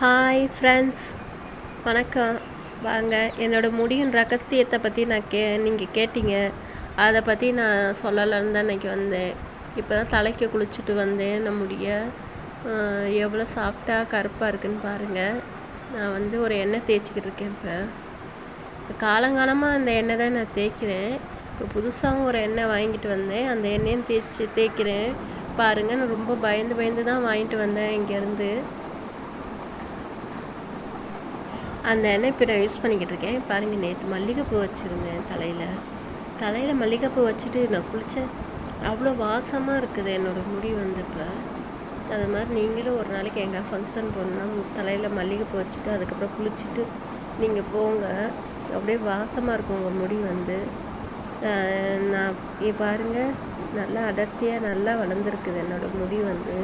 Hi friends வணக்கம். வாங்க. என்னோடய முடியின் ரகசியத்தை பற்றி நான் கே நீங்கள் கேட்டீங்க. அதை பற்றி நான் சொல்லலான்னு தான் இன்றைக்கி வந்தேன். இப்போ தான் தலைக்கு குளிச்சுட்டு வந்தேன். நம்ம முடிய எவ்வளோ சாஃப்டாக கருப்பாக இருக்குன்னு பாருங்கள் நான் வந்து ஒரு எண்ணெய் தேய்ச்சிக்கிட்டு இருக்கேன் இப்போ. இப்போ காலங்காலமாக அந்த எண்ணெய் தான் நான் தேய்க்கிறேன். இப்போ புதுசாகவும் ஒரு எண்ணெய் வாங்கிட்டு வந்தேன். அந்த எண்ணெயும் தேய்ச்சி தேய்க்கிறேன். பாருங்கள் நான் ரொம்ப பயந்து பயந்து தான் வாங்கிட்டு வந்தேன் இங்கேருந்து. அந்த எண்ணெய் இப்போ நான் யூஸ் பண்ணிக்கிட்டு இருக்கேன். பாருங்கள் நேற்று மல்லிகைப்பூ வச்சுருந்தேன் தலையில். தலையில் மல்லிகைப்பூ வச்சுட்டு நான் குளித்தேன் அவ்வளோ வாசமாக இருக்குது என்னோடய முடி வந்து இப்போ. அது மாதிரி நீங்களும் ஒரு நாளைக்கு எங்கே ஃபங்க்ஷன் போனால் தலையில் மல்லிகைப்பூ வச்சுட்டு அதுக்கப்புறம் குளிச்சுட்டு நீங்கள் போங்க. அப்படியே வாசமாக இருக்கும் உங்கள் முடி வந்து. நான் பாருங்கள் நல்லா அடர்த்தியாக நல்லா வளர்ந்துருக்குது என்னோடய முடி வந்து.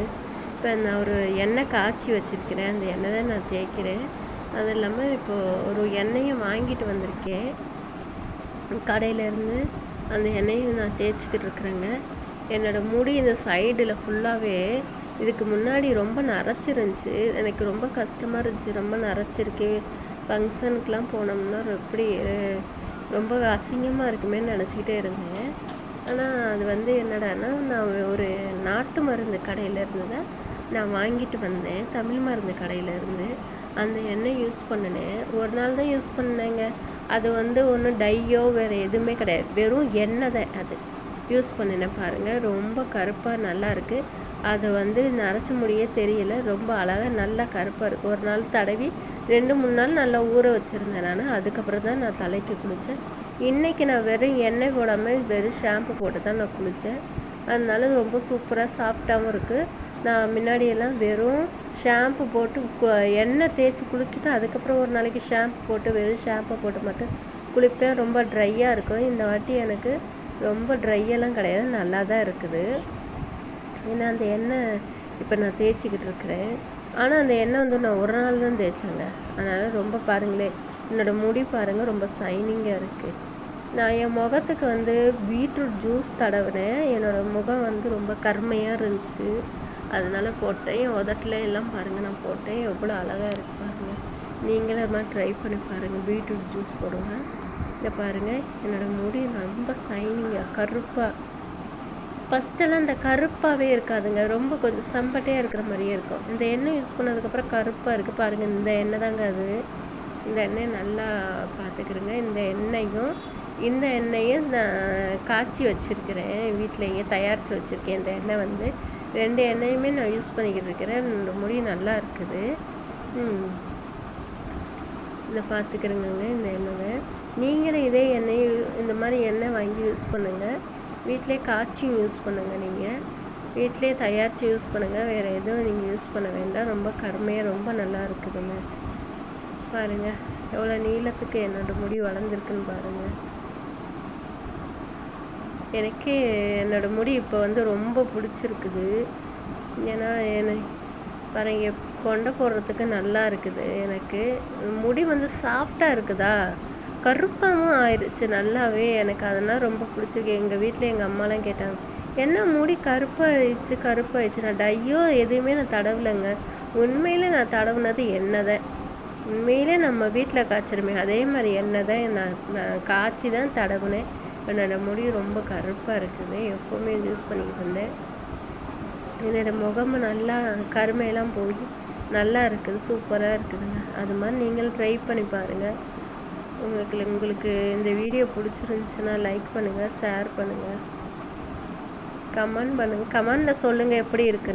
இப்போ நான் ஒரு எண்ணெய் காய்ச்சி வச்சுருக்கிறேன். அந்த எண்ணெய் தான் நான் தேய்க்கிறேன். அது இல்லாமல் இப்போது ஒரு எண்ணெயை வாங்கிட்டு வந்திருக்கேன். கடையிலேருந்து அந்த எண்ணெயை நான் தேய்ச்சிக்கிட்டு இருக்கிறேங்க. என்னோடய முடி இந்த சைடில் ஃபுல்லாகவே இதுக்கு முன்னாடி ரொம்ப நரைச்சிருந்துச்சு. எனக்கு ரொம்ப கஷ்டமாக இருந்துச்சு. ரொம்ப நரைச்சிருக்கு. ஃபங்க்ஷனுக்குலாம் போனோம்னா எப்படி ரொம்ப அசிங்கமாக இருக்குமேன்னு நினச்சிக்கிட்டே இருந்தேன். ஆனால் அது வந்து என்னடான்னா நான் ஒரு நாட்டு மருந்து கடையிலேருந்து தான் நான் வாங்கிட்டு வந்தேன். தமிழ் மருந்து கடையிலேருந்து. அந்த எண்ணெய் யூஸ் பண்ணினேன். ஒரு நாள் தான் யூஸ் பண்ணேங்க. அது வந்து ஒன்றும் டையோ வேறு எதுவுமே கிடையாது. வெறும் எண்ணெய் தான் அது. யூஸ் பண்ணினேன் பாருங்கள் ரொம்ப கருப்பாக நல்லா இருக்குது அது வந்து நரைச்ச முடியே தெரியல. ரொம்ப அழகாக நல்லா கருப்பாக இருக்குது ஒரு நாள் தடவி ரெண்டு மூணு நாள் நல்லா ஊற வச்சுருந்தேன் நான். அதுக்கப்புறம் தான் நான் தலைக்கு குளித்தேன் இன்றைக்கி நான் வெறும் எண்ணெய் போடாமல் வெறும் ஷாம்பு போட்டு தான் நான் குளித்தேன் அதனால ரொம்ப சூப்பராக சாஃப்டாகவும் இருக்குது நான் முன்னாடியெல்லாம் வெறும் ஷாம்பு போட்டு கு- எண்ணெய் தேய்ச்சி குளிச்சுட்டு அதுக்கப்புறம் ஒரு நாளைக்கு ஷாம்பு போட்டு வெறும் ஷாம்பை போட்டு மட்டும் குளிப்பேன். ரொம்ப ட்ரையாக இருக்கும். இந்த வாட்டி எனக்கு ரொம்ப ட்ரையெல்லாம் கிடையாது. நல்லா தான் இருக்குது. ஏன்னா அந்த எண்ணெய் இப்போ நான் தேய்ச்சிக்கிட்டு இருக்கிறேன். ஆனால் அந்த எண்ணெய் வந்து நான் ஒரு நாள் தான் தேய்ச்சேங்க. அதனால் ரொம்ப பாருங்களேன் என்னோடய முடி பாருங்கள் ரொம்ப சைனிங்காக இருக்குது நான் என் முகத்துக்கு வந்து பீட்ரூட் ஜூஸ் தடவினேன். என்னோடய முகம் வந்து ரொம்ப கருமையாக இருந்துச்சு. அதனால் போட்டேன். என் எல்லாம் பாருங்கள் நான் போட்டேன். எவ்வளோ அழகாக இருக்குது பாருங்கள் நீங்களே மாதிரி ட்ரை பண்ணி பாருங்கள் பீட்ரூட் ஜூஸ் போடுங்க. இதை பாருங்கள் என்னோடய முடி ரொம்ப சைனிங்காக கருப்பாக ஃபஸ்ட்டெல்லாம் இந்த கருப்பாகவே இருக்காதுங்க. ரொம்ப கொஞ்சம் சம்பட்டையாக இருக்கிற மாதிரியே இருக்கும். இந்த எண்ணெய் யூஸ் பண்ணதுக்கப்புறம் கருப்பாக இருக்குது பாருங்கள் இந்த எண்ணெய் தாங்க அது. இந்த எண்ணெய் நல்லா பார்த்துக்கிறேங்க இந்த எண்ணெயும் இந்த எண்ணெயும் நான் காய்ச்சி வச்சுருக்கிறேன். வீட்டிலையே தயாரித்து வச்சுருக்கேன். இந்த எண்ணெய் வந்து ரெண்டு எண்ணெயுமே நான் யூஸ் பண்ணிக்கிட்டு இருக்கிறேன். ரெண்டு முடி நல்லா இருக்குது. இதை பார்த்துக்கிறேங்க இந்த எண்ணெயை. நீங்களும் இதே எண்ணெய் இந்த மாதிரி எண்ணெய் வாங்கி யூஸ் பண்ணுங்கள் வீட்டிலே காய்ச்சியும் யூஸ் பண்ணுங்கள் நீங்கள் வீட்டிலே தயாரித்து யூஸ் பண்ணுங்கள் வேறு எதுவும் நீங்கள் யூஸ் பண்ண வேண்டாம். ரொம்ப கருமையாக ரொம்ப நல்லா இருக்குதுங்க. பாருங்கள் எவ்வளோ நீளத்துக்கு என்னோடய முடி வளர்ந்துருக்குன்னு பாருங்கள் எனக்கே என்னோட முடி இப்போ வந்து ரொம்ப பிடிச்சிருக்குது. ஏன்னா எனக்கு பாருங்க கொண்டை போடுறதுக்கு நல்லா இருக்குது எனக்கு. முடி வந்து சாஃப்டாக இருக்குதா? கருப்பாகவும் ஆயிடுச்சு நல்லாவே எனக்கு. அதெல்லாம் ரொம்ப பிடிச்சிருக்கு. எங்கள் வீட்டில் எங்கள் அம்மாலாம் கேட்டாங்க என்ன முடி கருப்பாயிடுச்சு கருப்பாயிடுச்சு? நான் டையோ எதுவுமே நான் தடவலைங்க. உண்மையிலே நான் தடவுனது எண்ணெய் தான் உண்மையிலே நம்ம வீட்டில் காய்ச்சிருமே அதே மாதிரி எண்ணெய் தான் நான் நான் காய்ச்சி தான் தடவுனேன். என்னோடய முடி ரொம்ப கருப்பாக இருக்குது. எப்போவுமே யூஸ் பண்ணிக்கிட்டு இருந்தேன். என்னோடய முகமும் நல்லா கருமையெல்லாம் போய் நல்லா இருக்குது. சூப்பராக இருக்குதுங்க. அது மாதிரி நீங்களும் ட்ரை பண்ணி பாருங்கள் உங்களுக்கு உங்களுக்கு இந்த வீடியோ பிடிச்சிருந்துச்சுன்னா லைக் பண்ணுங்கள் ஷேர் பண்ணுங்கள் கமெண்ட் பண்ணுங்கள் கமெண்டில் சொல்லுங்கள் எப்படி இருக்குது